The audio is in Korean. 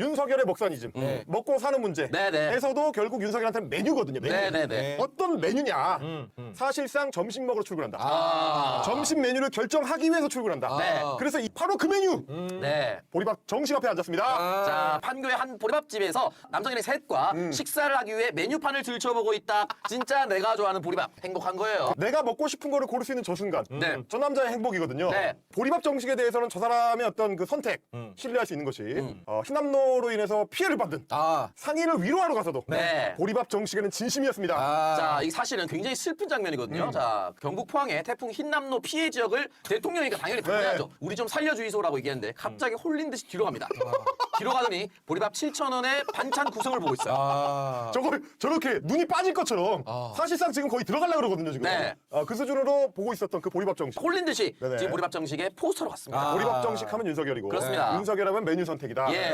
윤석열의 먹선이즘, 먹고 사는 문제. 네, 네. 에서도 결국 윤석열한테는 메뉴거든요. 메뉴. 네, 네, 네. 어떤 메뉴냐? 사실상 점심 먹으러 출근한다. 아. 점심 메뉴를 결정하기 위해서 출근한다. 네. 그래서 이 바로 그 메뉴. 네. 보리밥 정식 앞에 앉았습니다. 자, 판교의 한 보리밥집에서 남성인의 셋과 식사를 하기 위해 메뉴판을 들춰보고 있다. 진짜 내가 좋아하는 보리밥. 행복한 거예요. 내가 먹고 싶은 거를 고를 수 있는 저 순간. 네. 저 남자의 행복이거든요. 네. 보리밥 정식에 대해서는 저 사람의 어떤 그 선택, 신뢰할 수 있는 것이 어, 흰남노 로 인해서 피해를 받은 아. 상인을 위로하러 가서도 네. 보리밥 정식에는 진심이었습니다. 아. 자, 이 사실은 굉장히 슬픈 장면이거든요. 자, 경북 포항의 태풍 흰남노 피해 지역을 대통령이니까 당연히 방문해야죠. 우리 좀 살려주이소라고 얘기했는데 갑자기 홀린 듯이 뒤로 갑니다. 뒤로 가더니 보리밥 7,000원에 반찬 구성을 보고 있어요. 아. 저걸 저렇게 눈이 빠질 것처럼 아. 사실상 지금 거의 들어가려고 그러거든요, 지금. 네. 어, 그 수준으로 보고 있었던 그 보리밥 정식. 홀린 듯이 네네. 지금 보리밥 정식의 포스터로 갔습니다. 아. 보리밥 정식 하면 윤석열이고. 그렇습니다. 윤석열 하면 메뉴 선택이다. 예.